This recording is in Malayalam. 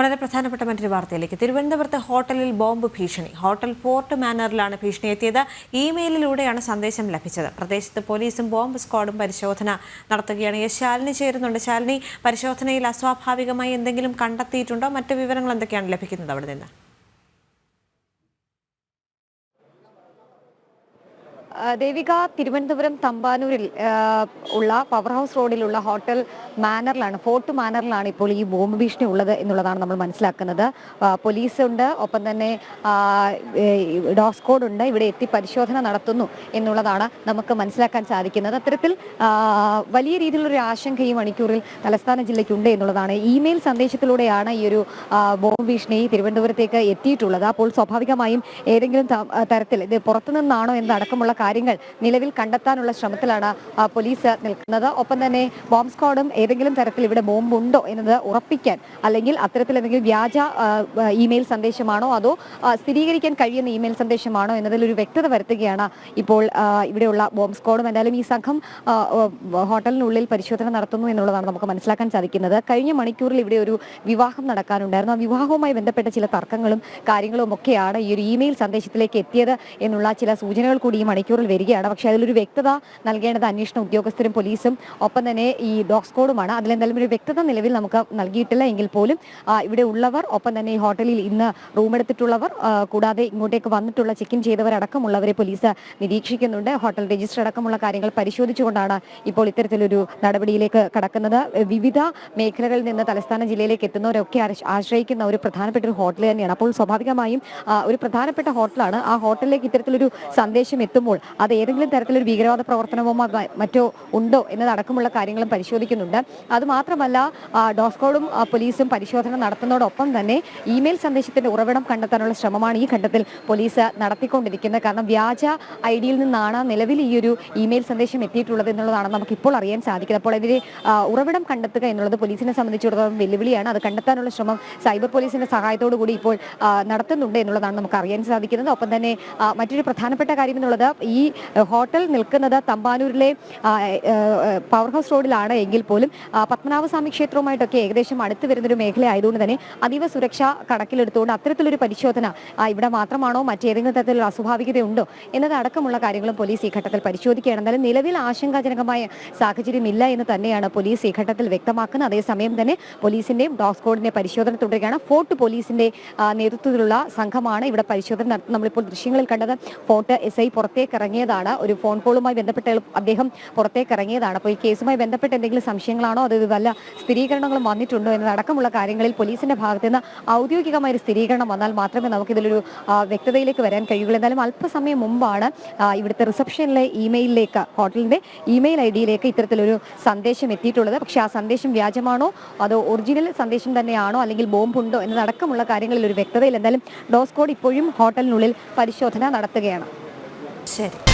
വളരെ പ്രധാനപ്പെട്ട മറ്റൊരു വാർത്തയിലേക്ക്. തിരുവനന്തപുരത്ത് ഹോട്ടലിൽ ബോംബ് ഭീഷണി. ഹോട്ടൽ പോർട്ട് മാനറിലാണ് ഭീഷണി എത്തിയത്. ഇമെയിലിലൂടെയാണ് സന്ദേശം ലഭിച്ചത്. പ്രദേശത്ത് പോലീസും ബോംബ് സ്ക്വാഡും പരിശോധന നടത്തുകയാണ്. എസ് ശാലിനി ചേരുന്നുണ്ട്. ശാലിനി പരിശോധനയിൽ അസ്വാഭാവികമായി എന്തെങ്കിലും കണ്ടെത്തിയിട്ടുണ്ടോ? മറ്റു വിവരങ്ങൾ എന്തൊക്കെയാണ് ലഭിക്കുന്നത് അവിടെ നിന്ന് ദേവിക തിരുവനന്തപുരം തമ്പാനൂരിൽ ഉള്ള പവർ ഹൗസ് റോഡിലുള്ള ഹോട്ടൽ മാനറിലാണ് ഫോർട്ട് മാനറിലാണ് ഇപ്പോൾ ഈ ബോംബ് ഭീഷണി ഉള്ളത് എന്നുള്ളതാണ് നമ്മൾ മനസ്സിലാക്കുന്നത്. പോലീസ് ഉണ്ട് ഒപ്പം തന്നെ ഡോസ് കോഡ് ഉണ്ട് ഇവിടെ എത്തി പരിശോധന നടത്തുന്നു എന്നുള്ളതാണ് നമുക്ക് മനസ്സിലാക്കാൻ സാധിക്കുന്നത്. അത്തരത്തിൽ വലിയ രീതിയിലുള്ള ഒരു ആശങ്ക ഈ മണിക്കൂറിൽ തലസ്ഥാന ജില്ലയ്ക്കുണ്ട് എന്നുള്ളതാണ്. ഇമെയിൽ സന്ദേശത്തിലൂടെയാണ് ഈ ഒരു ബോംബ് ഭീഷണി തിരുവനന്തപുരത്തേക്ക് എത്തിയിട്ടുള്ളത്. അപ്പോൾ സ്വാഭാവികമായും ഏതെങ്കിലും തരത്തിൽ ഇത് പുറത്തുനിന്നാണോ എന്നടക്കമുള്ള കാര്യങ്ങൾ നിലവിൽ കണ്ടെത്താനുള്ള ശ്രമത്തിലാണ് പോലീസ് നിൽക്കുന്നത്. ഒപ്പം തന്നെ ബോംബ് സ്ക്വാഡും ഏതെങ്കിലും തരത്തിൽ ഇവിടെ ബോംബ് ഉണ്ടോ എന്നത് ഉറപ്പിക്കാൻ അല്ലെങ്കിൽ അത്തരത്തിൽ എന്തെങ്കിലും വ്യാജ ഇമെയിൽ സന്ദേശമാണോ അതോ സ്ഥിരീകരിക്കാൻ കഴിയുന്ന ഇമെയിൽ സന്ദേശമാണോ എന്നതിൽ ഒരു വ്യക്തത വരുത്തുകയാണ് ഇപ്പോൾ ഇവിടെയുള്ള ബോംബ് സ്ക്വാഡും എന്തായാലും ഈ സംഘം ഹോട്ടലിനുള്ളിൽ പരിശോധന നടത്തുന്നു എന്നുള്ളതാണ് നമുക്ക് മനസ്സിലാക്കാൻ സാധിക്കുന്നത്. കഴിഞ്ഞ മണിക്കൂറിൽ ഇവിടെ ഒരു വിവാഹം നടക്കാനുണ്ടായിരുന്നു. ആ വിവാഹവുമായി ബന്ധപ്പെട്ട ചില തർക്കങ്ങളും കാര്യങ്ങളും ഒക്കെയാണ് ഈ ഒരു ഇമെയിൽ സന്ദേശത്തിലേക്ക് എത്തിയത് എന്നുള്ള ചില സൂചനകൾ കൂടി ഈ മണിക്കൂറിൽ വരികയാണ്. പക്ഷേ അതിലൊരു വ്യക്തത നൽകേണ്ടത് അന്വേഷണ ഉദ്യോഗസ്ഥരും പോലീസും ഒപ്പം തന്നെ ഈ ഡോഗ് സ്ക്വാഡുമാണ്. അതിലെന്തായാലും ഒരു വ്യക്തത നിലവിൽ നമുക്ക് നൽകിയിട്ടില്ല. എങ്കിൽ പോലും ഇവിടെ ഉള്ളവർ ഒപ്പം തന്നെ ഈ ഹോട്ടലിൽ ഇന്ന് റൂം എടുത്തിട്ടുള്ളവർ കൂടാതെ ഇങ്ങോട്ടേക്ക് വന്നിട്ടുള്ള ചെക്ക് ഇൻ ചെയ്തവരടക്കമുള്ളവരെ പോലീസ് നിരീക്ഷിക്കുന്നുണ്ട്. ഹോട്ടൽ രജിസ്റ്റർ അടക്കമുള്ള കാര്യങ്ങൾ പരിശോധിച്ചുകൊണ്ടാണ് ഇപ്പോൾ ഇത്തരത്തിലൊരു നടപടിയിലേക്ക് കടക്കുന്നത്. വിവിധ മേഖലകളിൽ നിന്ന് തലസ്ഥാന ജില്ലയിലേക്ക് എത്തുന്നവരൊക്കെ ആശ്ര- ആശ്രയിക്കുന്ന ഒരു പ്രധാനപ്പെട്ട ഒരു ഹോട്ടൽ തന്നെയാണ്. അപ്പോൾ സ്വാഭാവികമായും ഒരു പ്രധാനപ്പെട്ട ഹോട്ടലാണ് ആ ഹോട്ടലിലേക്ക് ഇത്തരത്തിലൊരു സന്ദേശം എത്തുമ്പോൾ അത് ഏതെങ്കിലും തരത്തിലൊരു ഭീകരവാദ പ്രവർത്തനമോ മറ്റോ ഉണ്ടോ എന്നതടക്കമുള്ള കാര്യങ്ങളും പരിശോധിക്കുന്നുണ്ട്. അതുമാത്രമല്ല ഡോസ്കോഡും പോലീസും പരിശോധന നടത്തുന്നതോടൊപ്പം തന്നെ ഇമെയിൽ സന്ദേശത്തിന്റെ ഉറവിടം കണ്ടെത്താനുള്ള ശ്രമമാണ് ഈ ഘട്ടത്തിൽ പോലീസ് നടത്തിക്കൊണ്ടിരിക്കുന്നത്. കാരണം വ്യാജ ഐ ഡിയിൽ നിന്നാണ് നിലവിൽ ഈ ഒരു ഇമെയിൽ സന്ദേശം എത്തിയിട്ടുള്ളത് എന്നുള്ളതാണ് നമുക്ക് ഇപ്പോൾ അറിയാൻ സാധിക്കുന്നത്. അപ്പോൾ ഇതിന്റെ ഉറവിടം കണ്ടെത്തുക എന്നുള്ളത് പോലീസിനെ സംബന്ധിച്ചിടത്തോളം വെല്ലുവിളിയാണ്. അത് കണ്ടെത്താനുള്ള ശ്രമം സൈബർ പോലീസിന്റെ സഹായത്തോടു കൂടി ഇപ്പോൾ നടത്തുന്നുണ്ട് എന്നുള്ളതാണ് നമുക്ക് അറിയാൻ സാധിക്കുന്നത്. ഒപ്പം തന്നെ മറ്റൊരു പ്രധാനപ്പെട്ട കാര്യം എന്നുള്ളത് ഈ ആ, ഹോട്ടൽ നിൽക്കുന്നത് തമ്പാനൂരിലെ പവർ ഹൗസ് റോഡിലാണ് എങ്കിൽ പോലും പത്മനാഭസ്വാമി ക്ഷേത്രവുമായിട്ടൊക്കെ ഏകദേശം അടുത്ത് വരുന്നൊരു മേഖല ആയതുകൊണ്ട് തന്നെ അതീവ സുരക്ഷ കണക്കിലെടുത്തുകൊണ്ട് അത്തരത്തിലൊരു പരിശോധന ഇവിടെ മാത്രമാണോ മറ്റേതെങ്കിലും തരത്തിലുള്ള അസ്വാഭാവികതയുണ്ടോ എന്നതടക്കമുള്ള കാര്യങ്ങളും പോലീസ് ഈ ഘട്ടത്തിൽ പരിശോധിക്കുകയാണ്. എന്നാലും നിലവിൽ ആശങ്കാജനകമായ സാഹചര്യമില്ല എന്ന് തന്നെയാണ് പോലീസ് ഈ ഘട്ടത്തിൽ വ്യക്തമാക്കുന്നത്. അതേസമയം തന്നെ പോലീസിന്റെയും ഡോഗ് സ്ക്വാഡിന്റെ പരിശോധന തുടരുകയാണ്. ഫോർട്ട് പോലീസിന്റെ നേതൃത്വത്തിലുള്ള സംഘമാണ് ഇവിടെ പരിശോധന നമ്മളിപ്പോൾ ദൃശ്യങ്ങളിൽ കണ്ടത് ഫോർട്ട് എസ് ഐ പുറത്തേക്ക് ഇറങ്ങിയതാണ്. ഒരു ഫോൺ കോളുമായി ബന്ധപ്പെട്ട് അദ്ദേഹം പുറത്തേക്ക് ഇറങ്ങിയതാണ്. അപ്പോൾ ഈ കേസുമായി ബന്ധപ്പെട്ട് എന്തെങ്കിലും സംശയങ്ങളാണോ? അത് വല്ല സ്ഥിരീകരണങ്ങളും വന്നിട്ടുണ്ടോ? എന്നതടക്കമുള്ള കാര്യങ്ങളിൽ പോലീസിന്റെ ഭാഗത്ത് നിന്ന് ഔദ്യോഗികമായ ഒരു സ്ഥിരീകരണം വന്നാൽ മാത്രമേ നമുക്കിതിലൊരു വ്യക്തതയിലേക്ക് വരാൻ കഴിയുള്ളൂ എന്നാലും അല്പസമയം മുമ്പാണ് ഇവിടുത്തെ റിസപ്ഷനിലെ ഇമെയിലിലേക്ക് ഹോട്ടലിന്റെ ഇമെയിൽ ഐ ഡിയിലേക്ക് ഇത്തരത്തിലൊരു സന്ദേശം എത്തിയിട്ടുള്ളത്. പക്ഷേ ആ സന്ദേശം വ്യാജമാണോ? അതോ ഒറിജിനൽ സന്ദേശം തന്നെയാണോ? അല്ലെങ്കിൽ ബോംബുണ്ടോ? എന്നതടക്കമുള്ള കാര്യങ്ങളിൽ ഒരു വ്യക്തതയിൽ എന്തായാലും ഡോസ്കോഡ് ഇപ്പോഴും ഹോട്ടലിനുള്ളിൽ പരിശോധന നടത്തുകയാണ്. noches.